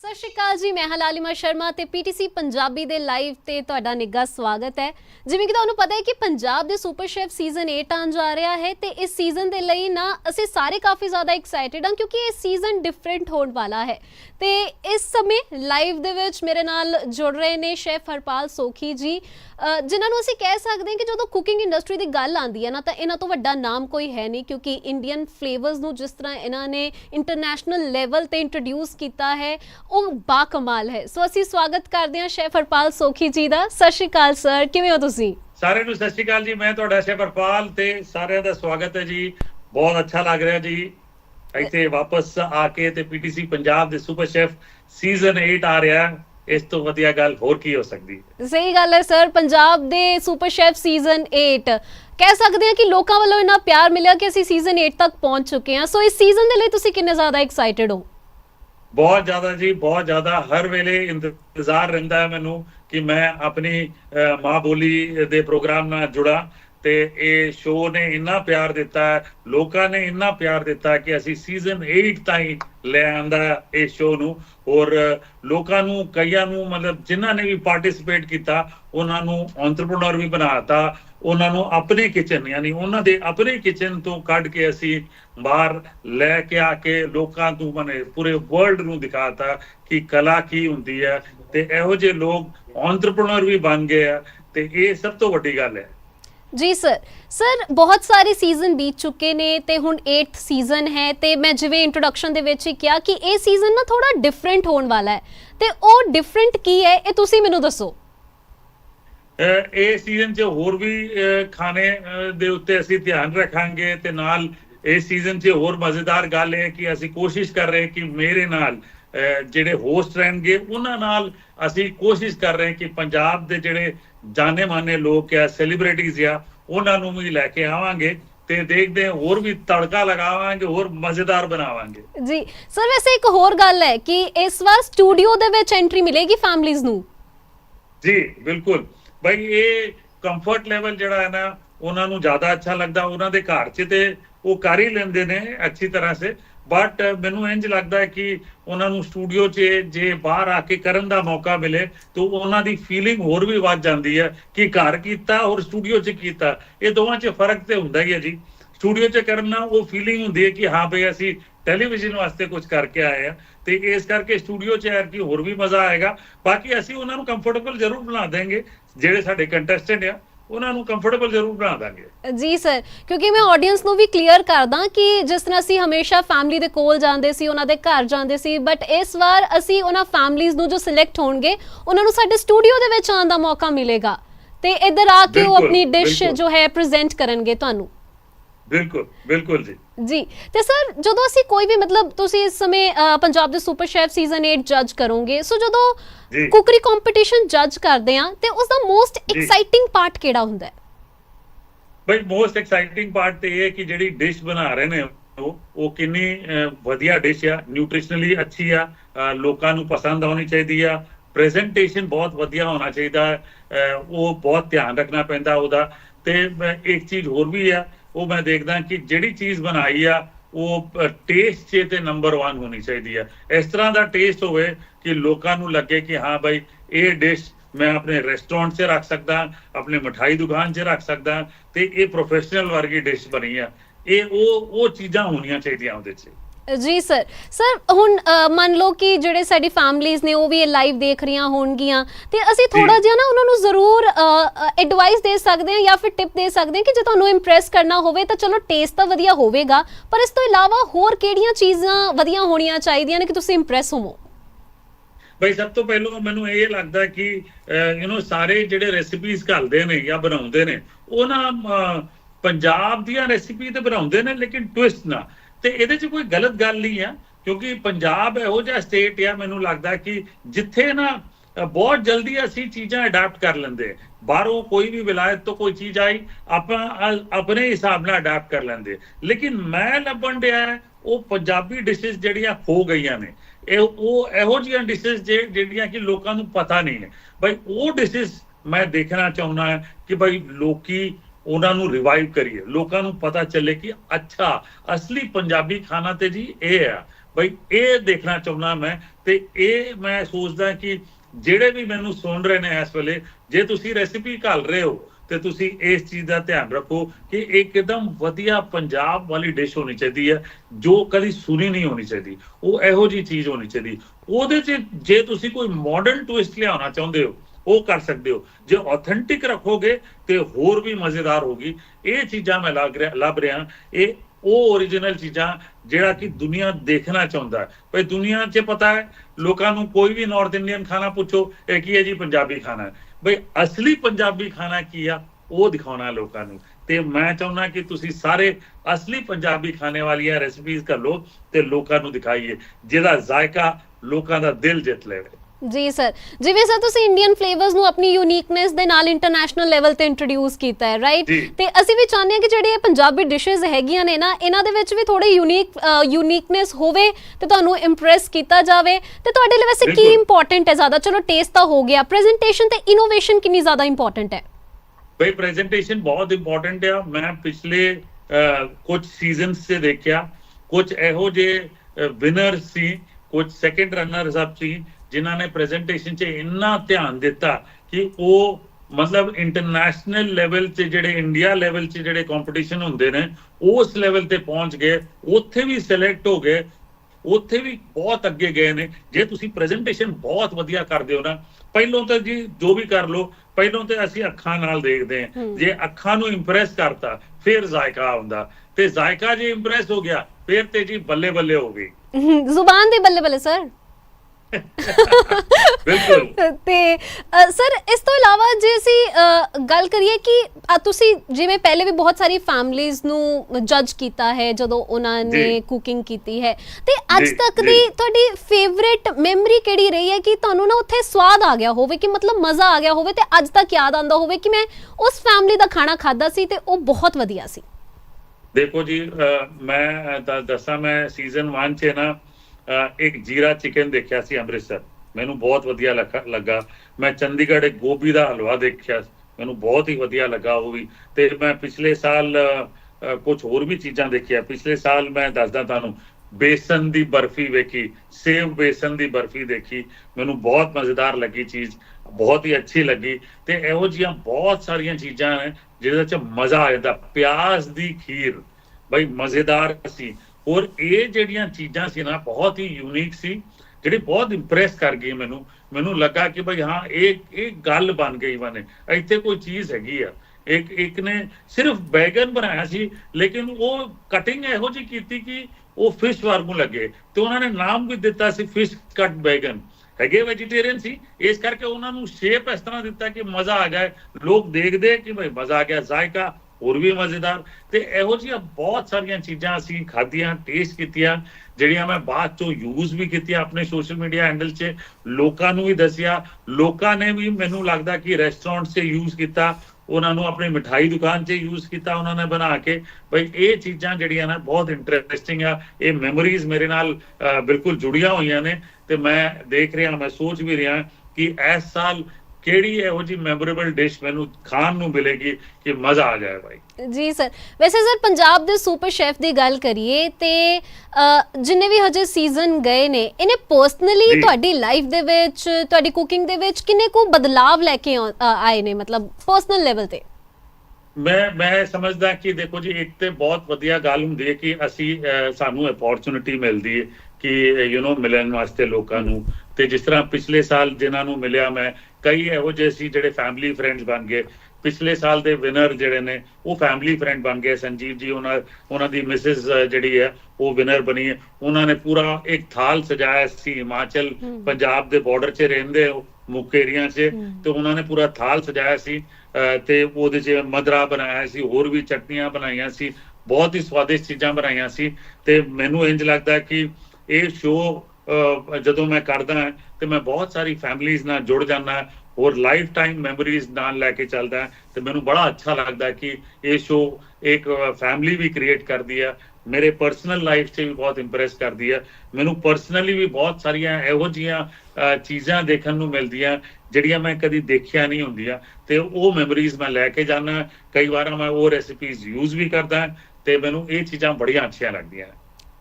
ਸਤਿ ਸ਼੍ਰੀ ਅਕਾਲ ਜੀ ਮੈਂ ਹਾਂ ਲਾਲਿਮਾ ਸ਼ਰਮਾ ਤੇ ਪੀਟੀਸੀ ਪੰਜਾਬੀ ਦੇ ਲਾਈਵ ਤੇ ਤੁਹਾਡਾ ਨਿੱਘਾ ਸਵਾਗਤ ਹੈ। ਜਿਵੇਂ ਕਿ ਤੁਹਾਨੂੰ ਪਤਾ ਹੈ ਕਿ ਪੰਜਾਬ ਦੇ ਸੁਪਰ ਸ਼ੈਫ ਸੀਜ਼ਨ 8 ਆਉਣ ਜਾ ਰਿਹਾ ਹੈ ਤੇ ਇਸ ਸੀਜ਼ਨ ਦੇ ਲਈ ਨਾ ਅਸੀਂ ਸਾਰੇ ਕਾਫੀ ਜ਼ਿਆਦਾ ਐਕਸਾਈਟਿਡ ਹਾਂ ਕਿਉਂਕਿ ਇਹ ਸੀਜ਼ਨ ਡਿਫਰੈਂਟ ਹੋਣ ਵਾਲਾ ਹੈ। ਤੇ ਇਸ ਸਮੇਂ ਲਾਈਵ ਦੇ ਵਿੱਚ ਮੇਰੇ ਨਾਲ ਜੁੜ ਰਹੇ ਨੇ ਸ਼ੈਫ ਹਰਪਾਲ ਸੋਖੀ ਜੀ। ਅ, ਜਿਨ੍ਹਾਂ ਨੂੰ ਅਸੀਂ ਕਹਿ ਸਕਦੇ ਹਾਂ ਕਿ ਜਦੋਂ ਕੁਕਿੰਗ ਇੰਡਸਟਰੀ ਦੀ ਗੱਲ ਆਉਂਦੀ ਹੈ ਨਾ ਤਾਂ ਇਹਨਾਂ ਤੋਂ ਵੱਡਾ ਨਾਮ ਕੋਈ ਹੈ ਨਹੀਂ ਕਿਉਂਕਿ ਇੰਡੀਅਨ ਫਲੇਵਰਸ ਨੂੰ ਜਿਸ ਤਰ੍ਹਾਂ ਇਹਨਾਂ ਨੇ ਇੰਟਰਨੈਸ਼ਨਲ ਲੈਵਲ ਤੇ ਇੰਟਰੋਡਿਊਸ ਕੀਤਾ ਹੈ ਉਹ ਬਾ ਕਮਾਲ ਹੈ। ਸੋ ਅਸੀਂ ਸਵਾਗਤ ਕਰਦੇ ਹਾਂ ਸ਼ੈਫ ਹਰਪਾਲ ਸੋਖੀ ਜੀ ਦਾ। ਸਤਿ ਸ਼੍ਰੀ ਅਕਾਲ ਸਰ। ਕਿਵੇਂ ਹੋ ਤੁਸੀਂ? ਸਾਰਿਆਂ ਨੂੰ ਸਤਿ ਸ਼੍ਰੀ ਅਕਾਲ ਜੀ। ਮੈਂ ਤੁਹਾਡਾ ਸ਼ੇਫ ਹਰਪਾਲ ਤੇ ਸਾਰਿਆਂ ਦਾ ਸਵਾਗਤ ਹੈ ਜੀ। ਬਹੁਤ ਅੱਛਾ ਲੱਗ ਰਿਹਾ ਜੀ। ਇੱਥੇ ਵਾਪਸ ਆ ਕੇ ਤੇ ਪੀਟੀਸੀ ਪੰਜਾਬ ਦੇ ਸੁਪਰ ਸ਼ੈਫ ਸੀਜ਼ਨ 8 ਆ ਰਿਹਾ। ਇਸ ਤੋਂ ਵਧੀਆ ਗੱਲ ਹੋਰ ਕੀ ਹੋ ਸਕਦੀ ਹੈ? ਸਹੀ ਗੱਲ ਹੈ ਸਰ। ਪੰਜਾਬ ਦੇ ਸੁਪਰ ਸ਼ੈਫ ਸੀਜ਼ਨ 8 ਕਹਿ ਸਕਦੇ ਹਾਂ ਕਿ ਲੋਕਾਂ ਵੱਲੋਂ ਇੰਨਾ ਪਿਆਰ ਮਿਲਿਆ ਕਿ ਅਸੀਂ ਸੀਜ਼ਨ 8 ਤੱਕ ਪਹੁੰਚ ਚੁੱਕੇ ਹਾਂ। ਸੋ ਇਸ ਸੀਜ਼ਨ ਦੇ ਲਈ ਤੁਸੀਂ ਕਿੰਨੇ ਜ਼ਿਆਦਾ ਐਕਸਾਈਟਿਡ ਹੋ? ਬਹੁਤ ਜ਼ਿਆਦਾ ਜੀ, ਬਹੁਤ ਜ਼ਿਆਦਾ ਹਰ ਵੇਲੇ ਇੰਤਜ਼ਾਰ ਰਹਿੰਦਾ ਹੈ ਮੈਨੂੰ ਕਿ ਮੈਂ ਆਪਣੀ ਮਾਂ ਬੋਲੀ ਦੇ ਪ੍ਰੋਗਰਾਮ ਨਾਲ ਜੁੜਾ ਤੇ ਇਹ ਸ਼ੋਅ ਨੇ ਇੰਨਾ ਪਿਆਰ ਦਿੱਤਾ ਲੋਕਾਂ ਨੇ ਇੰਨਾ ਪਿਆਰ ਦਿੱਤਾ ਕਿ ਅਸੀਂ ਸੀਜ਼ਨ 8 ਤਾਈਂ ਲੈ ਆਂਦਾ ਇਸ ਸ਼ੋਅ ਨੂੰ। ਔਰ ਲੋਕਾਂ ਨੂੰ, ਕਈਆਂ ਨੂੰ ਮਤਲਬ ਜਿਨ੍ਹਾਂ ਨੇ ਵੀ ਪਾਰਟਿਸਿਪੇਟ ਕੀਤਾ, ਉਹਨਾਂ ਨੂੰ ਐਂਟਰਪ੍ਰੈਨਰ ਵੀ ਬਣਾਤਾ ਉਹਨਾਂ ਨੂੰ ਆਪਣੇ ਕਿਚਨ ਯਾਨੀ ਉਹਨਾਂ ਦੇ ਆਪਣੇ ਕਿਚਨ ਤੋਂ ਕੱਢ ਕੇ ਅਸੀਂ ਬਾਹਰ ਲੈ ਕੇ ਆ ਕੇ ਲੋਕਾਂ ਨੂੰ ਮਨੇ ਪੂਰੇ ਵਰਲਡ ਨੂੰ ਦਿਖਾਤਾ ਕਿ ਕਲਾ ਕੀ ਹੁੰਦੀ ਹੈ ਤੇ ਇਹੋ ਜਿਹੇ ਲੋਕ ਐਂਟਰਪ੍ਰੈਨਰ ਵੀ ਬਣ ਗਏ ਆ ਤੇ ਇਹ ਸਭ ਤੋਂ ਵੱਡੀ ਗੱਲ ਹੈ। ਜੀ ਸਰ ਸਰ ਬਹੁਤ ਸਾਰੇ ਸੀਜ਼ਨ ਬੀਤ ਚੁੱਕੇ ਨੇ ਤੇ ਹੁਣ 8th ਸੀਜ਼ਨ ਹੈ ਤੇ ਮੈਂ ਜਿਵੇਂ ਇੰਟਰੋਡਕਸ਼ਨ ਦੇ ਵਿੱਚ ਹੀ ਕਿਹਾ ਕਿ ਇਹ ਸੀਜ਼ਨ ਨਾ ਥੋੜਾ ਡਿਫਰੈਂਟ ਹੋਣ ਵਾਲਾ ਹੈ। ਤੇ ਉਹ ਡਿਫਰੈਂਟ ਕੀ ਹੈ ਇਹ ਤੁਸੀਂ ਮੈਨੂੰ ਦੱਸੋ। ਇਹ ਸੀਜ਼ਨ 'ਚ ਹੋਰ ਵੀ ਖਾਣੇ ਦੇ ਉੱਤੇ ਅਸੀਂ ਧਿਆਨ ਰੱਖਾਂਗੇ ਤੇ ਨਾਲ ਇਸ ਸੀਜ਼ਨ 'ਚ ਹੋਰ ਮਜ਼ੇਦਾਰ ਗੱਲ ਇਹ ਹੈ ਕਿ ਅਸੀਂ ਕੋਸ਼ਿਸ਼ ਕਰ ਰਹੇ ਹਾਂ ਕਿ ਮੇਰੇ ਨਾਲ ਜਿਹੜੇ ਹੋਸਟ ਰਹਿਣਗੇ ਉਹਨਾਂ ਨਾਲ ਅਸੀਂ ਕੋਸ਼ਿਸ਼ ਕਰ ਰਹੇ ਹਾਂ ਕਿ ਪੰਜਾਬ ਦੇ ਜਿਹੜੇ ਜਾਣੇ ਮਾਨੇ ਲੋਕ ਆ ਸੈਲੀਬ੍ਰਿਟੀਜ਼ ਆ ਉਹਨਾਂ ਨੂੰ ਵੀ ਲੈ ਕੇ ਆਵਾਂਗੇ ਤੇ ਦੇਖਦੇ ਹਾਂ ਹੋਰ ਵੀ ਤੜਕਾ ਲਗਾਵਾਂਗੇ ਹੋਰ ਮਜ਼ੇਦਾਰ ਬਣਾਵਾਂਗੇ। ਜੀ ਸਰ ਵੈਸੇ ਇੱਕ ਹੋਰ ਗੱਲ ਹੈ ਕਿ ਇਸ ਵਾਰ ਸਟੂਡੀਓ ਦੇ ਵਿੱਚ ਐਂਟਰੀ ਮਿਲੇਗੀ ਫੈਮਲੀਆਂ ਨੂੰ? ਜੀ ਬਿਲਕੁਲ। ਭਾਈ ਇਹ ਕੰਫਰਟ ਲੈਵਲ ਜਿਹੜਾ ਹੈ ਨਾ ਉਹਨਾਂ ਨੂੰ ਜ਼ਿਆਦਾ ਅੱਛਾ ਲੱਗਦਾ ਉਹਨਾਂ ਦੇ ਘਰ 'ਚ ਤੇ ਉਹ ਕਰ ਹੀ ਲੈਂਦੇ ਨੇ ਅੱਛੀ ਤਰ੍ਹਾਂ ਸੇ। ਬਟ ਮੈਨੂੰ ਇੰਜ ਲੱਗਦਾ ਹੈ ਕਿ ਉਹਨਾਂ ਨੂੰ ਸਟੂਡੀਓ 'ਚ ਜੇ ਬਾਹਰ ਆ ਕੇ ਕਰਨ ਦਾ ਮੌਕਾ ਮਿਲੇ, ਤਾਂ ਉਹਨਾਂ ਦੀ ਫੀਲਿੰਗ ਹੋਰ ਵੀ ਵੱਧ ਜਾਂਦੀ ਹੈ ਕਿ ਘਰ ਕੀਤਾ ਔਰ ਸਟੂਡੀਓ 'ਚ ਕੀਤਾ। ਇਹ ਦੋਵਾਂ 'ਚ ਫ਼ਰਕ ਤੇ ਹੁੰਦਾ ਹੀ ਹੈ ਜੀ। ਸਟੂਡੀਓ 'ਚ ਕਰਨ ਨਾਲ ਉਹ ਫੀਲਿੰਗ ਹੁੰਦੀ ਹੈ ਕਿ ਹਾਂ ਭਈ ਅਸੀਂ ਟੈਲੀਵਿਜ਼ਨ ਵਾਸਤੇ ਕੁਝ ਕਰਕੇ ਆਏ ਆ ਤੇ ਇਸ ਕਰਕੇ ਸਟੂਡੀਓ 'ਚ ਯਾਰ ਕੀ ਹੋਰ ਵੀ ਮਜ਼ਾ ਆਏਗਾ। ਬਾਕੀ ਅਸੀਂ ਉਹਨਾਂ ਨੂੰ ਕੰਫਰਟੇਬਲ ਜ਼ਰੂਰ ਬਣਾ ਦੇਵਾਂਗੇ, ਜਿਹੜੇ ਸਾਡੇ ਕੰਟੈਸਟੈਂਟ ਆ। ਉਹਨਾਂ ਨੂੰ ਕੰਫਰਟੇਬਲ ਜ਼ਰੂਰ ਬਣਾ ਦਾਂਗੇ। ਜੀ ਸਰ ਕਿਉਂਕਿ ਮੈਂ ਆਡੀਅנס ਨੂੰ ਵੀ ਕਲੀਅਰ ਕਰਦਾ ਕਿ ਜਿਸ ਤਰ੍ਹਾਂ ਅਸੀਂ ਹਮੇਸ਼ਾ ਫੈਮਿਲੀ ਦੇ ਕੋਲ ਜਾਂਦੇ ਸੀ ਉਹਨਾਂ ਦੇ ਘਰ ਜਾਂਦੇ ਸੀ ਬਟ ਇਸ ਵਾਰ ਅਸੀਂ ਉਹਨਾਂ ਫੈਮਲੀਆਂ ਨੂੰ ਜੋ ਸਿਲੈਕਟ ਹੋਣਗੇ ਉਹਨਾਂ ਨੂੰ ਸਾਡੇ ਸਟੂਡੀਓ ਦੇ ਵਿੱਚ ਆਉਣ ਦਾ ਮੌਕਾ ਮਿਲੇਗਾ। ਤੇ ਇੱਧਰ ਆ ਕੇ ਉਹ ਬਿਲਕੁਲ, ਆਪਣੀ ਡਿਸ਼ ਬਿਲਕੁਲ। ਜੋ ਹੈ ਪ੍ਰੈਜ਼ੈਂਟ ਕਰਨਗੇ ਤੁਹਾਨੂੰ। ਬਿਲਕੁਲ ਬਿਲਕੁਲ ਜੀ ਜੀ ਤੇ ਸਰ ਜਦੋਂ ਅਸੀਂ ਕੋਈ ਵੀ ਮਤਲਬ ਤੁਸੀਂ ਇਸ ਸਮੇਂ ਪੰਜਾਬ ਦੇ ਸੁਪਰ ਸ਼ੈਫ ਸੀਜ਼ਨ 8 ਜੱਜ ਕਰੋਗੇ ਸੋ ਜਦੋਂ। ਕੁਕਰੀ ਕੰਪੀਟੀਸ਼ਨ ਜੱਜ ਕਰਦੇ ਆ ਤੇ ਉਸ ਦਾ ਮੋਸਟ। ਐਕਸਾਈਟਿੰਗ ਪਾਰਟ ਕਿਹੜਾ ਹੁੰਦਾ ਹੈ ਬਈ ਮੋਸਟ ਐਕਸਾਈਟਿੰਗ ਪਾਰਟ ਤੇ ਇਹ ਹੈ ਕਿ ਜਿਹੜੀ ਡਿਸ਼ ਬਣਾ ਰਹੇ ਨੇ ਉਹ ਉਹ ਕਿੰਨੀ ਵਧੀਆ ਡਿਸ਼ ਆ ਨਿਊਟ੍ਰੀਸ਼ਨਲੀ ਅੱਛੀ ਆ ਲੋਕਾਂ ਨੂੰ ਪਸੰਦ ਆਉਣੀ ਚਾਹੀਦੀ ਆ ਪ੍ਰੈਜੈਂਟੇਸ਼ਨ ਬਹੁਤ ਵਧੀਆ ਹੋਣਾ ਚਾਹੀਦਾ ਉਹ ਬਹੁਤ ਧਿਆਨ ਰੱਖਣਾ ਪੈਂਦਾ ਉਹਦਾ ਤੇ ਇੱਕ ਚੀਜ਼ ਹੋਰ ਵੀ ਆ ਉਹ ਮੈਂ ਦੇਖਦਾ ਕਿ ਜਿਹੜੀ ਚੀਜ਼ ਬਣਾਈ ਆ, ਉਹ ਟੇਸਟ 'ਚ ਤੇ ਨੰਬਰ 1 ਹੋਣੀ ਚਾਹੀਦੀ ਆ। ਇਸ ਤਰ੍ਹਾਂ ਦਾ ਟੇਸਟ ਹੋਵੇ ਕਿ ਲੋਕਾਂ ਨੂੰ ਲੱਗੇ ਕਿ ਹਾਂ ਭਾਈ ਇਹ ਡਿਸ਼ ਮੈਂ ਆਪਣੇ ਰੈਸਟੋਰੈਂਟ 'ਚ ਰੱਖ ਸਕਦਾ, ਆਪਣੇ ਮਠਾਈ ਦੁਕਾਨ 'ਚ ਰੱਖ ਸਕਦਾ ਤੇ ਇਹ ਪ੍ਰੋਫੈਸ਼ਨਲ ਵਰਗੀ ਡਿਸ਼ ਬਣੀ ਆ। ਇਹ ਉਹ ਉਹ ਚੀਜ਼ਾਂ ਹੋਣੀਆਂ ਚਾਹੀਦੀਆਂ ਉਹਦੇ 'ਚ। ਜੀ ਸਰ ਸਰ ਹੁਣ ਮੰਨ ਲਓ ਕਿ ਜਿਹੜੇ ਸਾਡੀ ਫੈਮਲੀਆਂ ਨੇ ਉਹ ਵੀ ਇਹ ਲਾਈਵ ਦੇਖ ਰਹੀਆਂ ਹੋਣਗੀਆਂ ਤੇ ਅਸੀਂ ਥੋੜਾ ਜਿਹਾ ਨਾ ਉਹਨਾਂ ਨੂੰ ਜ਼ਰੂਰ ਐਡਵਾਈਸ ਦੇ ਸਕਦੇ ਹਾਂ ਜਾਂ ਫਿਰ ਟਿਪ ਦੇ ਸਕਦੇ ਹਾਂ ਕਿ ਜੇ ਤੁਹਾਨੂੰ ਇੰਪ੍ਰੈਸ ਕਰਨਾ ਹੋਵੇ ਤਾਂ ਚਲੋ ਟੇਸਟ ਤਾਂ ਵਧੀਆ ਹੋਵੇਗਾ ਪਰ ਇਸ ਤੋਂ ਇਲਾਵਾ ਹੋਰ ਕਿਹੜੀਆਂ ਚੀਜ਼ਾਂ ਵਧੀਆ ਹੋਣੀਆਂ ਚਾਹੀਦੀਆਂ ਨੇ ਕਿ ਤੁਸੀਂ ਇੰਪ੍ਰੈਸ ਹੋਵੋ? ਬਈ ਸਭ ਤੋਂ ਪਹਿਲਾਂ ਮੈਨੂੰ ਇਹ ਲੱਗਦਾ ਕਿ ਯੂ نو ਸਾਰੇ ਜਿਹੜੇ ਰੈਸਿਪੀਜ਼ ਘੱਲਦੇ ਨੇ ਜਾਂ ਬਣਾਉਂਦੇ ਨੇ ਉਹ ਨਾ ਅਹ, ਪੰਜਾਬ ਦੀਆਂ ਰੈਸਿਪੀ ਤੇ ਬਣਾਉਂਦੇ ਨੇ ਲੇਕਿਨ ਟਵਿਸਟ ਨਾ। ਤੇ ਇਹਦੇ 'ਚ ਕੋਈ ਗਲਤ ਗੱਲ ਨਹੀਂ ਆ, ਕਿਉਂਕਿ ਪੰਜਾਬ ਇਹੋ ਜਿਹਾ ਸਟੇਟ ਆ, ਮੈਨੂੰ ਲੱਗਦਾ ਕਿ ਜਿੱਥੇ ਨਾ ਬਹੁਤ ਜਲਦੀ ਅਸੀਂ ਚੀਜ਼ਾਂ ਅਡਾਪਟ ਕਰ ਲੈਂਦੇ। ਬਾਹਰੋਂ ਕੋਈ ਵੀ ਵਿਲਾਇਤ ਤੋਂ ਕੋਈ ਚੀਜ਼ ਆਈ, ਆਪਾਂ ਆਪਣੇ ਹਿਸਾਬ ਨਾਲ ਅਡਾਪਟ ਕਰ ਲੈਂਦੇ। ਲੇਕਿਨ ਮੈਂ ਲੱਭਣ ਡਿਆ ਉਹ ਪੰਜਾਬੀ ਡਿਸ਼ਸ ਜਿਹੜੀਆਂ ਹੋ ਗਈਆਂ ਨੇ, ਇਹ, ਉਹ ਇਹੋ ਜਿਹੀਆਂ ਡਿਸ਼ਸ ਜਿਹੜੀਆਂ ਕਿ ਲੋਕਾਂ ਨੂੰ ਪਤਾ ਨਹੀਂ ਹੈ। ਬਈ ਉਹ ਡਿਸ਼ਸ ਮੈਂ ਦੇਖਣਾ ਚਾਹੁੰਦਾ ਕਿ ਬਈ ਲੋਕੀ ਉਹਨਾਂ ਨੂੰ ਰਿਵਾਈਵ ਕਰੀਏ। ਲੋਕਾਂ ਨੂੰ ਪਤਾ ਚੱਲੇ ਕਿ ਅੱਛਾ, ਅਸਲੀ ਪੰਜਾਬੀ ਖਾਣਾ ਤੇ ਜੀ ਇਹ ਆ। ਬਈ ਇਹ ਦੇਖਣਾ ਚਾਹੁੰਦਾ ਮੈਂ ਤੇ ਇਹ ਮੈਂ ਸੋਚਦਾ ਕਿ ਜਿਹੜੇ ਵੀ ਮੈਨੂੰ ਸੁਣ ਰਹੇ ਨੇ ਇਸ ਵੇਲੇ, ਜੇ ਤੁਸੀਂ ਰੈਸਿਪੀ ਘਾਲ ਰਹੇ ਹੋ ਤੇ ਤੁਸੀਂ ਇਸ ਚੀਜ਼ ਦਾ ਧਿਆਨ ਰੱਖੋ ਕਿ ਇੱਕਦਮ ਵਧੀਆ ਪੰਜਾਬ ਵਾਲੀ ਡਿਸ਼ ਹੋਣੀ ਚਾਹੀਦੀ ਹੈ, ਜੋ ਕਦੀ ਸੁਣੀ ਨਹੀਂ ਹੋਣੀ ਚਾਹੀਦੀ। ਉਹ ਇਹੋ ਜੀ ਚੀਜ਼ ਹੋਣੀ ਚਾਹੀਦੀ। ਉਹਦੇ 'ਚ ਜੇ ਤੁਸੀਂ ਕੋਈ ਮਾਡਰਨ ਟਵਿਸਟ ਲਿਆਉਣਾ ਚਾਹੁੰਦੇ ਹੋ ਉਹ ਕਰ ਸਕਦੇ ਹੋ। ਜੇ ਆਥੈਂਟਿਕ ਰੱਖੋਗੇ ਤੇ ਹੋਰ ਵੀ ਮਜ਼ੇਦਾਰ ਹੋਗੀ ਇਹ ਚੀਜ਼ਾਂ ਮੈਂ ਲੱਗ ਰਿਹਾ ਲੱਭ ਰਿਹਾ ਇਹ ਉਹ origignal ਚੀਜ਼ਾਂ ਜਿਹੜਾ ਕਿ ਦੁਨੀਆ ਦੇਖਣਾ ਚਾਹੁੰਦਾ ਹੈ। ਭਈ ਦੁਨੀਆ 'ਚ ਪਤਾ ਹੈ, ਲੋਕਾਂ ਨੂੰ ਕੋਈ ਵੀ ਨਾਰਥ ਇੰਡੀਅਨ ਖਾਣਾ ਪੁੱਛੋ, ਇਹ ਕੀ ਹੈ ਜੀ? ਪੰਜਾਬੀ ਖਾਣਾ ਹੈ। ਭਈ ਅਸਲੀ ਪੰਜਾਬੀ ਖਾਣਾ ਕੀ ਆ? ਉਹ ਦਿਖਾਉਣਾ ਲੋਕਾਂ ਨੂੰ। ਤੇ ਮੈਂ ਚਾਹੁੰਦਾ ਕਿ ਤੁਸੀਂ ਸਾਰੇ ਅਸਲੀ ਪੰਜਾਬੀ ਖਾਣੇ ਵਾਲੀਆਂ ਰੈਸਪੀਜ਼ ਕਰ ਲਓ ਤੇ ਲੋਕਾਂ ਨੂੰ ਦਿਖਾਈਏ, ਜਿਹਦਾ ਜ਼ਾਇਕਾ ਲੋਕਾਂ ਦਾ ਦਿਲ ਜਿੱਤ ਲਵੇ। ਜੀ ਸਰ। ਜਿਵੇਂ ਸਰ ਤੁਸੀਂ ਇੰਡੀਅਨ ਫਲੇਵਰਸ ਨੂੰ ਆਪਣੀ ਯੂਨੀਕਨੈਸ ਦੇ ਨਾਲ ਇੰਟਰਨੈਸ਼ਨਲ ਲੈਵਲ ਤੇ ਇੰਟਰੋਡਿਊਸ ਕੀਤਾ ਹੈ ਰਾਈਟ ਜੀ। ਤੇ ਅਸੀਂ ਵੀ ਚਾਹੁੰਦੇ ਹਾਂ ਕਿ ਜਿਹੜੇ ਇਹ ਪੰਜਾਬੀ ਡਿਸ਼ਸ ਹੈਗੀਆਂ ਨੇ ਨਾ ਇਹਨਾਂ ਦੇ ਵਿੱਚ ਵੀ ਥੋੜੀ ਯੂਨੀਕ ਯੂਨੀਕਨੈਸ ਹੋਵੇ ਤੇ ਤੁਹਾਨੂੰ ਇੰਪ੍ਰੈਸ ਕੀਤਾ ਜਾਵੇ। ਤੇ ਤੁਹਾਡੇ ਲਈ ਵੈਸੇ ਕੀ। ਇੰਪੋਰਟੈਂਟ ਹੈ ਜ਼ਿਆਦਾ? ਚਲੋ ਟੇਸਟ ਤਾਂ ਹੋ ਗਿਆ। ਪ੍ਰੈਜੈਂਟੇਸ਼ਨ ਤੇ ਇਨੋਵੇਸ਼ਨ ਕਿੰਨੀ ਜ਼ਿਆਦਾ ਇੰਪੋਰਟੈਂਟ ਹੈ? ਬਈ ਪ੍ਰੈਜੈਂਟੇਸ਼ਨ ਬਹੁਤ ਇੰਪੋਰਟੈਂਟ ਆ। ਮੈਂ ਪਿਛਲੇ ਕੁਝ ਸੀਜ਼ਨਸ 'ਚ ਦੇਖਿਆ। ਕੁਝ ਇਹੋ ਜਿਹੇ ਵਿਨਰ ਸੀ ਕੁਝ ਸੈਕੰਡ ਰਨਰਸ ਅਪ ਸੀ। ਜਿਨ੍ਹਾਂ ਨੇ ਪ੍ਰੈਜੈਂਟੇਸ਼ਨ 'ਚ ਇੰਨਾ ਧਿਆਨ ਦਿੱਤਾ ਕਿ ਉਹ ਮਤਲਬ ਇੰਟਰਨੈਸ਼ਨਲ ਲੈਵਲ 'ਤੇ ਜਿਹੜੇ ਇੰਡੀਆ ਲੈਵਲ 'ਚ ਜਿਹੜੇ ਕੰਪੀਟੀਸ਼ਨ ਹੁੰਦੇ ਨੇ ਉਸ ਲੈਵਲ ਤੇ ਪਹੁੰਚ ਗਏ ਉੱਥੇ ਵੀ ਸਿਲੈਕਟ ਹੋ ਗਏ ਉੱਥੇ ਵੀ ਬਹੁਤ ਅੱਗੇ ਗਏ ਨੇ। ਜੇ ਤੁਸੀਂ ਪ੍ਰੈਜੈਂਟੇਸ਼ਨ ਬਹੁਤ ਵਧੀਆ ਕਰਦੇ ਹੋ ਨਾ ਪਹਿਲੋਂ ਤਾਂ ਜੀ ਜੋ ਵੀ ਕਰ ਲਓ ਪਹਿਲੋਂ ਤੇ ਅਸੀਂ ਅੱਖਾਂ ਨਾਲ ਦੇਖਦੇ ਹਾਂ। ਜੇ ਅੱਖਾਂ ਨੂੰ ਇੰਪ੍ਰੈਸ ਕਰਤਾ ਫਿਰ ਜ਼ਾਇਕਾ ਆਉਂਦਾ ਤੇ ਜ਼ਾਇਕਾ ਜੇ ਇੰਪ੍ਰੈਸ ਹੋ ਗਿਆ ਫਿਰ ਤੇ ਜੀ ਬੱਲੇ ਬੱਲੇ ਹੋ ਗਈ ਜ਼ੁਬਾਨ ਦੇ ਬੱਲੇ ਬੱਲੇ ਸਰ। ਬਿਲਕੁਲ ਤੇ ਸਰ ਇਸ ਤੋਂ ਇਲਾਵਾ ਜੇ ਅਸੀਂ ਗੱਲ ਕਰੀਏ ਕਿ ਤੁਸੀਂ ਜਿਵੇਂ ਪਹਿਲੇ ਵੀ ਬਹੁਤ ਸਾਰੀ ਫੈਮਲੀਆਂ ਨੂੰ ਜੱਜ ਕੀਤਾ ਹੈ ਜਦੋਂ ਉਹਨਾਂ ਨੇ। ਕੁਕਿੰਗ ਕੀਤੀ ਹੈ ਤੇ ਅੱਜ ਤੱਕ। ਦੀ ਤੁਹਾਡੀ ਫੇਵਰਿਟ ਮੈਮਰੀ ਕਿਹੜੀ ਰਹੀ ਹੈ ਕਿ ਤੁਹਾਨੂੰ ਨਾ ਉੱਥੇ ਸਵਾਦ ਆ ਗਿਆ ਹੋਵੇ ਕਿ ਮਤਲਬ ਮਜ਼ਾ ਆ ਗਿਆ ਹੋਵੇ ਤੇ ਅੱਜ ਤੱਕ ਯਾਦ ਆਉਂਦਾ ਹੋਵੇ ਕਿ ਮੈਂ ਉਸ ਫੈਮਲੀ ਦਾ ਖਾਣਾ ਖਾਦਾ ਸੀ ਤੇ ਉਹ ਬਹੁਤ ਵਧੀਆ ਸੀ ਦੇਖੋ ਜੀ ਮੈਂ ਦੱਸਾਂ ਮੈਂ ਸੀਜ਼ਨ 1 ਚ ਨਾ ਇੱਕ ਜੀਰਾ ਚਿਕਨ ਦੇਖਿਆ ਸੀ ਅੰਮ੍ਰਿਤਸਰ। ਮੈਨੂੰ ਬਹੁਤ ਵਧੀਆ ਲੱਗਾ- ਮੈਂ ਚੰਡੀਗੜ੍ਹ ਇੱਕ ਗੋਭੀ ਦਾ ਹਲਵਾ ਦੇਖਿਆ। ਮੈਨੂੰ ਬਹੁਤ ਹੀ ਵਧੀਆ ਲੱਗਾ ਉਹ ਵੀ। ਤੇ ਮੈਂ ਪਿਛਲੇ ਸਾਲ ਕੁਝ ਹੋਰ ਵੀ ਚੀਜ਼ਾਂ ਦੇਖੀਆਂ। ਪਿਛਲੇ ਸਾਲ ਮੈਂ ਦੱਸਦਾ ਤੁਹਾਨੂੰ, ਬੇਸਨ ਦੀ ਬਰਫੀ ਵੇਖੀ ਸੇਵ ਬੇਸਨ ਦੀ ਬਰਫੀ ਦੇਖੀ। ਮੈਨੂੰ ਬਹੁਤ ਮਜ਼ੇਦਾਰ ਲੱਗੀ ਚੀਜ਼, ਬਹੁਤ ਹੀ ਅੱਛੀ ਲੱਗੀ। ਤੇ ਇਹੋ ਜਿਹੀਆਂ ਬਹੁਤ ਸਾਰੀਆਂ ਚੀਜ਼ਾਂ ਨੇ, ਜਿਹਦੇ ਚ ਮਜ਼ਾ ਆ ਜਾਂਦਾ। ਪਿਆਜ਼ ਦੀ ਖੀਰ, ਬਈ ਮਜ਼ੇਦਾਰ ਸੀ। ਔਰ ਇਹ ਜਿਹੜੀਆਂ ਚੀਜ਼ਾਂ ਸੀ ਨਾ, ਬਹੁਤ ਹੀ ਯੂਨੀਕ ਸੀ, ਜਿਹੜੀ ਬਹੁਤ ਇੰਪ੍ਰੈਸ ਕਰ ਗਈ ਮੈਨੂੰ। ਮੈਨੂੰ ਲੱਗਾ ਕਿ ਬਈ ਹਾਂ, ਇਹ ਇਹ ਗੱਲ ਬਣ ਗਈ ਬਣੇ ਇੱਥੇ ਕੋਈ ਚੀਜ਼ ਹੈਗੀ ਆ। ਇੱਕ ਇੱਕ ਨੇ ਸਿਰਫ ਬੈਗਨ ਬਣਾਇਆ ਸੀ, ਲੇਕਿਨ ਉਹ ਕਟਿੰਗ ਇਹੋ ਜਿਹੀ ਕੀਤੀ ਕਿ ਉਹ ਫਿਸ਼ ਵਾਂਗੂ ਲੱਗੇ। ਤੇ ਉਹਨਾਂ ਨੇ ਨਾਮ ਵੀ ਦਿੱਤਾ ਸੀ ਫਿਸ਼ ਕੱਟ ਬੈਗਨ ਹੈਗੇ ਵੈਜੀਟੇਰੀਅਨ ਸੀ। ਇਸ ਕਰਕੇ ਉਹਨਾਂ ਨੂੰ ਸ਼ੇਪ ਇਸ ਤਰ੍ਹਾਂ ਦਿੱਤਾ ਕਿ ਮਜ਼ਾ ਆ ਜਾਏ। ਲੋਕ ਦੇਖਦੇ ਕਿ ਭਾਈ ਮਜ਼ਾ ਆ ਗਿਆ, ਜ਼ਾਇਕਾ ਹੋਰ ਵੀ ਮਜ਼ੇਦਾਰ। ਤੇ ਇਹੋ ਜਿਹੀਆਂ ਬਹੁਤ ਸਾਰੀਆਂ ਚੀਜ਼ਾਂ ਅਸੀਂ ਖਾਧੀਆਂ ਟੇਸਟ ਕੀਤੀਆਂ ਜਿਹੜੀਆਂ ਮੈਂ ਬਾਅਦ ਚੋਂ ਯੂਜ਼ ਵੀ ਕੀਤੀਆਂ ਆਪਣੇ ਸੋਸ਼ਲ ਮੀਡੀਆ ਹੈਂਡਲ 'ਚ। ਲੋਕਾਂ ਨੂੰ ਵੀ ਦੱਸਿਆ। ਲੋਕਾਂ ਨੇ ਵੀ ਮੈਨੂੰ ਲੱਗਦਾ ਕਿ ਰੈਸਟੋਰੈਂਟ 'ਚ ਯੂਜ਼ ਕੀਤਾ। ਉਹਨਾਂ ਨੂੰ ਆਪਣੀ ਮਿਠਾਈ ਦੁਕਾਨ 'ਚ ਯੂਜ਼ ਕੀਤਾ ਉਹਨਾਂ ਨੇ ਬਣਾ ਕੇ। ਬਈ ਇਹ ਚੀਜ਼ਾਂ ਜਿਹੜੀਆਂ ਨੇ ਬਹੁਤ ਇੰਟਰਸਟਿੰਗ ਆ। ਇਹ ਮੈਮੋਰੀਜ਼ ਮੇਰੇ ਨਾਲ ਅਹ, ਬਿਲਕੁਲ ਜੁੜੀਆਂ ਹੋਈਆਂ ਨੇ। ਤੇ ਮੈਂ ਦੇਖ ਰਿਹਾ ਮੈਂ ਸੋਚ ਵੀ ਰਿਹਾ ਕਿ ਇਸ ਸਾਲ ਕਿਹੜੀ ਇਹੋ ਜੀ ਮੈਮੋਰੇਬਲ ਡਿਸ਼ ਮੈਨੂੰ ਖਾਣ ਨੂੰ ਮਿਲੇਗੀ ਕਿ ਮਜ਼ਾ ਆ ਜਾਏ ਭਾਈ ਜੀ ਸਰ ਵੈਸੇ ਸਰ ਪੰਜਾਬ ਦੇ ਸੁਪਰ ਸ਼ੈਫ ਦੀ ਗੱਲ ਕਰੀਏ ਤੇ ਜਿੰਨੇ ਵੀ ਹਜੇ ਸੀਜ਼ਨ ਗਏ ਨੇ ਇਹਨੇ ਪਰਸਨਲੀ। ਤੁਹਾਡੀ ਲਾਈਫ ਦੇ ਵਿੱਚ ਤੁਹਾਡੀ ਕੁਕਿੰਗ ਦੇ ਵਿੱਚ ਕਿੰਨੇ ਕੁ ਬਦਲਾਵ ਲੈ ਕੇ ਆਏ ਨੇ ਮਤਲਬ ਪਰਸਨਲ ਲੈਵਲ ਤੇ? ਮੈਂ ਮੈਂ ਸਮਝਦਾ ਕਿ ਦੇਖੋ ਜੀ ਇੱਕ ਤੇ ਬਹੁਤ ਵਧੀਆ ਗੱਲ ਹੁੰਦੀ ਹੈ ਕਿ ਅਸੀਂ ਸਾਨੂੰ ਅਪੋਰਚੁਨਿਟੀ ਮਿਲਦੀ ਹੈ ਕਿ ਯੂ نو ਮਿਲਣ ਵਾਸਤੇ ਲੋਕਾਂ ਨੂੰ। ਤੇ ਜਿਸ ਤਰ੍ਹਾਂ ਪਿਛਲੇ ਸਾਲ ਜਿਨ੍ਹਾਂ ਨੂੰ ਮਿਲਿਆ ਮੈਂ ਕਈ ਇਹੋ ਜਿਹੇ ਸੀ ਜਿਹੜੇ ਫੈਮਿਲੀ ਫਰੈਂਡਸ ਬਣ ਗਏ। ਪਿਛਲੇ ਸਾਲ ਦੇ ਵਿਨਰ ਜਿਹੜੇ ਨੇ ਉਹ ਫੈਮਿਲੀ ਫਰੈਂਡ ਬਣ ਗਏ। ਸੰਜੀਵ ਜੀ ਉਹਨਾਂ ਉਹਨਾਂ ਦੀ ਮਿਸਿਸ ਜਿਹੜੀ ਹੈ ਉਹ ਵਿਨਰ ਬਣੀ ਹੈ। ਉਹਨਾਂ ਨੇ ਪੂਰਾ ਇੱਕ ਥਾਲ ਸਜਾਇਆ ਸੀ ਹਿਮਾਚਲ ਹਮ। ਪੰਜਾਬ ਦੇ ਬਾਰਡਰ 'ਚ ਰਹਿੰਦੇ ਏਰੀਆ 'ਚ। ਤੇ ਉਹਨਾਂ ਨੇ ਪੂਰਾ ਥਾਲ ਸਜਾਇਆ ਸੀ ਤੇ ਉਹਦੇ 'ਚ ਮਦਰਾ ਬਣਾਇਆ ਸੀ ਹੋਰ ਵੀ ਚਟਨੀਆਂ ਬਣਾਈਆਂ ਸੀ ਬਹੁਤ ਹੀ ਸਵਾਦਿਸ਼ਟ ਚੀਜ਼ਾਂ ਬਣਾਈਆਂ ਸੀ। ਤੇ ਮੈਨੂੰ ਇੰਜ ਲੱਗਦਾ ਕਿ ਇਹ ਸ਼ੋਅ ਜਦੋਂ ਮੈਂ ਕਰਦਾ ਹਾਂ ਤੇ ਮੈਂ ਬਹੁਤ ਸਾਰੀ ਫੈਮਲੀਆਂ ਨਾਲ ਜੁੜ ਜਾਂਦਾ ਹੋਰ ਲਾਈਫ ਟਾਈਮ ਮੈਮਰੀਜ਼ ਨਾਲ ਲੈ ਕੇ ਚੱਲਦਾ ਤੇ ਮੈਨੂੰ ਬੜਾ ਅੱਛਾ ਲੱਗਦਾ ਕਿ ਇਹ ਸ਼ੋਅ ਇੱਕ ਫੈਮਲੀ ਵੀ ਕ੍ਰੀਏਟ ਕਰਦੀ ਹੈ ਮੇਰੇ ਪਰਸਨਲ ਲਾਈਫ 'ਚ ਵੀ ਬਹੁਤ ਇੰਪ੍ਰੈਸ ਕਰਦੀ ਹੈ ਮੈਨੂੰ ਪਰਸਨਲੀ ਵੀ ਬਹੁਤ ਸਾਰੀਆਂ ਇਹੋ ਜੀਆਂ ਚੀਜ਼ਾਂ ਦੇਖਣ ਨੂੰ ਮਿਲਦੀਆਂ, ਜਿਹੜੀਆਂ ਮੈਂ ਕਦੀ ਦੇਖਿਆ ਨਹੀਂ ਹੁੰਦੀਆਂ। ਤੇ ਉਹ ਮੈਮਰੀਜ਼ ਮੈਂ ਲੈ ਕੇ ਜਾਣਾ ਕਈ ਵਾਰ ਮੈਂ ਉਹ ਰੈਸਿਪੀਜ਼ ਯੂਜ਼ ਵੀ ਕਰਦਾ ਤੇ ਮੈਨੂੰ ਇਹ ਚੀਜ਼ਾਂ ਬੜੀਆਂ ਅੱਛੀਆਂ ਲੱਗਦੀਆਂ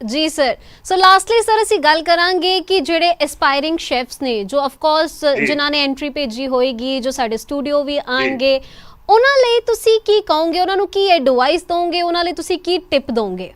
ਜੀ ਸਰ ਸੋ ਲਾਸਟਲੀ ਸਰ ਅਸੀਂ ਗੱਲ ਕਰਾਂਗੇ ਕਿ ਜਿਹੜੇ ਐਸਪਾਇਰਿੰਗ ਸ਼ੈਫਸ ਨੇ ਜੋ ਆਫ ਕੋਰਸ। ਜਿਨ੍ਹਾਂ ਨੇ ਐਂਟਰੀ ਭੇਜੀ ਹੋਏਗੀ ਜੋ ਸਾਡੇ ਸਟੂਡੀਓ ਵੀ ਆਣਗੇ ਉਹਨਾਂ ਲਈ ਤੁਸੀਂ ਕੀ ਕਹੋਗੇ? ਉਹਨਾਂ ਨੂੰ ਕੀ ਐਡਵਾਈਸ ਦੋਗੇ? ਉਹਨਾਂ ਲਈ ਤੁਸੀਂ ਕੀ ਟਿਪ ਦੋਗੇ?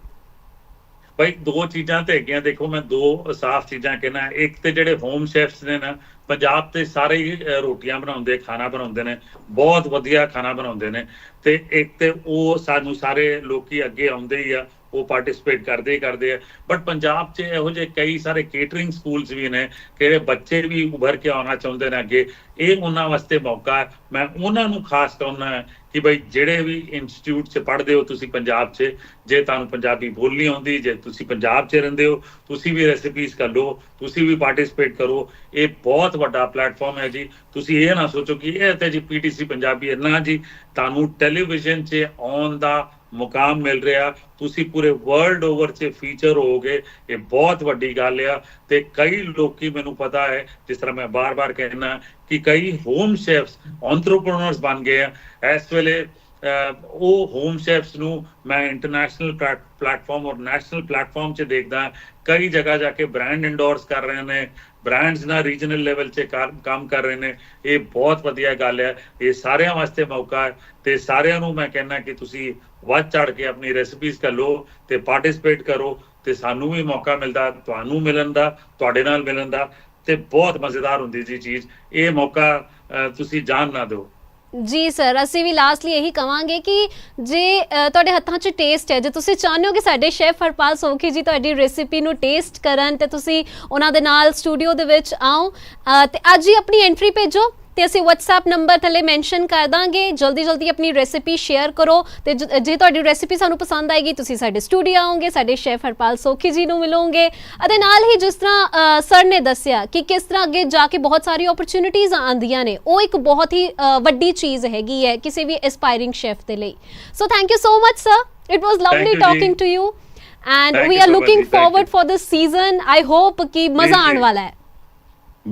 ਭਾਈ ਦੋ ਚੀਜ਼ਾਂ ਤੇ ਹੈਗੀਆਂ। ਦੇਖੋ ਮੈਂ ਦੋ ਸਾਫ਼ ਚੀਜ਼ਾਂ ਕਹਿਣਾ। ਇੱਕ ਤੇ ਜਿਹੜੇ ਹੋਮ ਸ਼ੈਫਸ ਨੇ ਨਾ ਪੰਜਾਬ ਤੇ ਸਾਰੇ ਹੀ ਰੋਟੀਆਂ ਬਣਾਉਂਦੇ ਖਾਣਾ ਬਣਾਉਂਦੇ ਨੇ। ਬਹੁਤ ਵਧੀਆ ਖਾਣਾ ਬਣਾਉਂਦੇ ਨੇ। ਤੇ ਇੱਕ ਤੇ ਉਹ ਸਾਨੂੰ ਸਾਰੇ ਲੋਕੀ ਅੱਗੇ ਆਉਂਦੇ ਹੀ ਆ। ਉਹ ਪਾਰਟਿਸਿਪੇਟ ਕਰਦੇ ਹੀ ਕਰਦੇ ਆ। ਬਟ ਪੰਜਾਬ 'ਚ ਇਹੋ ਜਿਹੇ ਕਈ ਸਾਰੇ ਕੇਟਰਿੰਗ ਸਕੂਲਸ ਵੀ ਨੇ ਕਿਹੜੇ ਬੱਚੇ ਵੀ ਉਭਰ ਕੇ ਆਉਣਾ ਚਾਹੁੰਦੇ ਨੇ ਅੱਗੇ। ਇਹ ਉਹਨਾਂ ਵਾਸਤੇ ਮੌਕਾ ਹੈ। ਮੈਂ ਉਹਨਾਂ ਨੂੰ ਖਾਸ ਕਰਨਾ ਕਿ ਬਈ ਜਿਹੜੇ ਵੀ ਇੰਸਟੀਚਿਊਟ 'ਚ ਪੜ੍ਹਦੇ ਹੋ ਤੁਸੀਂ ਪੰਜਾਬ 'ਚ, ਜੇ ਤੁਹਾਨੂੰ ਪੰਜਾਬੀ ਬੋਲਣੀ ਆਉਂਦੀ, ਜੇ ਤੁਸੀਂ ਪੰਜਾਬ 'ਚ ਰਹਿੰਦੇ ਹੋ, ਤੁਸੀਂ ਵੀ ਰੈਸਿਪੀਜ਼ ਕਰ ਲਓ, ਤੁਸੀਂ ਵੀ ਪਾਰਟਿਸਿਪੇਟ ਕਰੋ। ਇਹ ਬਹੁਤ ਵੱਡਾ ਪਲੇਟਫਾਰਮ ਹੈ ਜੀ। ਤੁਸੀਂ ਇਹ ਨਾ ਸੋਚੋ ਕਿ ਇਹ ਤੇ ਜੀ ਪੀਟੀਸੀ ਪੰਜਾਬੀ ਹੈ ਨਾ ਜੀ, ਤੁਹਾਨੂੰ ਟੈਲੀਵਿਜ਼ਨ 'ਚ ਆਉਣ ਦਾ ਮੁਕਾਮ ਮਿਲ ਰਿਹਾ। ਤੁਸੀਂ ਪੂਰੇ ਵਰਲਡ ਓਵਰ 'ਚ ਫੀਚਰ ਹੋਗੇ ਇਹ ਬਹੁਤ ਵੱਡੀ ਗੱਲ ਆ। ਤੇ ਕਈ ਲੋਕੀ ਮੈਨੂੰ ਪਤਾ ਹੈ ਜਿਸ ਤਰ੍ਹਾਂ ਮੈਂ ਬਾਰ-ਬਾਰ ਕਹਿਣਾ ਕਿ ਕਈ ਹੋਮ ਸ਼ੈਫਸ ਐਂਟਰਪ੍ਰੀਨਰਸ ਬਣ ਗਏ ਆ। ਇਸ ਵੇਲੇ ਅਹ, ਉਹ ਹੋਮ ਸ਼ੈਫਸ ਨੂੰ ਮੈਂ ਇੰਟਰਨੈਸ਼ਨਲ ਪਲੇਟਫਾਰਮ ਔਰ ਨੈਸ਼ਨਲ ਪਲੇਟਫਾਰਮ 'ਚ ਦੇਖਦਾ। ਕਈ ਜਗ੍ਹਾ ਜਾ ਕੇ ਬ੍ਰਾਂਡ ਇੰਡੋਰਸ ਕਰ ਰਹੇ ਨੇ। ਬ੍ਰਾਂਡਸ ਨਾਲ ਰੀਜਨਲ ਲੈਵਲ 'ਚ ਕੰਮ ਕਰ ਰਹੇ ਨੇ ਇਹ ਬਹੁਤ ਵਧੀਆ ਗੱਲ ਹੈ। ਇਹ ਸਾਰਿਆਂ ਵਾਸਤੇ ਮੌਕਾ ਹੈ ਤੇ ਸਾਰਿਆਂ ਨੂੰ ਮੈਂ ਕਹਿੰਦਾ ਕਿ ਤੁਸੀਂ ਵੱਧ ਚੜ ਕੇ ਆਪਣੀ ਰੈਸਪੀਜ਼ ਕਰ ਲਓ ਤੇ ਪਾਰਟਿਸਿਪੇਟ ਕਰੋ ਤੇ ਸਾਨੂੰ ਵੀ ਮੌਕਾ ਮਿਲਦਾ ਤੁਹਾਨੂੰ ਮਿਲਣ ਦਾ ਤੁਹਾਡੇ ਨਾਲ ਮਿਲਣ ਦਾ ਤੇ ਬਹੁਤ ਮਜ਼ੇਦਾਰ ਹੁੰਦੀ ਜੀ ਚੀਜ਼। ਇਹ ਮੌਕਾ ਅਹ, ਤੁਸੀਂ ਜਾਣ ਨਾ ਦਿਓ। ਜੀ ਸਰ ਅਸੀਂ ਵੀ ਲਾਸਟਲੀ ਇਹੀ ਕਵਾਂਗੇ ਕਿ ਜੇ ਅ, ਤੁਹਾਡੇ ਹੱਥਾਂ 'ਚ ਟੇਸਟ ਹੈ ਜੇ ਤੁਸੀਂ ਚਾਹੁੰਦੇ ਹੋ ਕਿ ਸਾਡੇ ਸ਼ੈਫ ਹਰਪਾਲ ਸੋਖੀ ਜੀ ਤੁਹਾਡੀ ਰੈਸਿਪੀ ਨੂੰ ਟੇਸਟ ਕਰਨ ਤੇ ਤੁਸੀਂ ਉਹਨਾਂ ਦੇ ਨਾਲ ਸਟੂਡੀਓ ਦੇ ਵਿੱਚ ਆਓ ਅ, ਤੇ ਅੱਜ ਹੀ ਆਪਣੀ ਐਂਟਰੀ ਭੇਜੋ। ਤੇ ਅਸੀਂ WhatsApp ਨੰਬਰ ਥੱਲੇ ਮੈਂਸ਼ਨ ਕਰ ਦਾਂਗੇ। ਜਲਦੀ ਜਲਦੀ ਆਪਣੀ ਰੈਸਿਪੀ ਸ਼ੇਅਰ ਕਰੋ। ਤੇ ਜੇ ਤੁਹਾਡੀ ਰੈਸਿਪੀ ਸਾਨੂੰ ਪਸੰਦ ਆਏਗੀ ਤੁਸੀਂ ਸਾਡੇ ਸਟੂਡੀਓ ਆਓਗੇ ਸਾਡੇ ਸ਼ੈਫ ਹਰਪਾਲ ਸੋਖੀ ਜੀ ਨੂੰ ਮਿਲੋਗੇ। ਅਤੇ ਨਾਲ ਹੀ ਜਿਸ ਤਰ੍ਹਾਂ ਸਰ ਨੇ ਦੱਸਿਆ ਕਿ ਕਿਸ ਤਰ੍ਹਾਂ ਅੱਗੇ ਜਾ ਕੇ ਬਹੁਤ ਸਾਰੀ ਓਪਰਚ्युनिटीज ਆਂਦੀਆਂ ਨੇ ਉਹ ਇੱਕ ਬਹੁਤ ਹੀ ਵੱਡੀ ਚੀਜ਼ ਹੈਗੀ ਹੈ ਕਿਸੇ ਵੀ ਐਸਪਾਇਰਿੰਗ ਸ਼ੈਫ ਦੇ ਲਈ। So thank you so much sir it was lovely talking to you and we are looking forward for this season I hope ਕਿ ਮਜ਼ਾ ਆਉਣ ਵਾਲਾ ਹੈ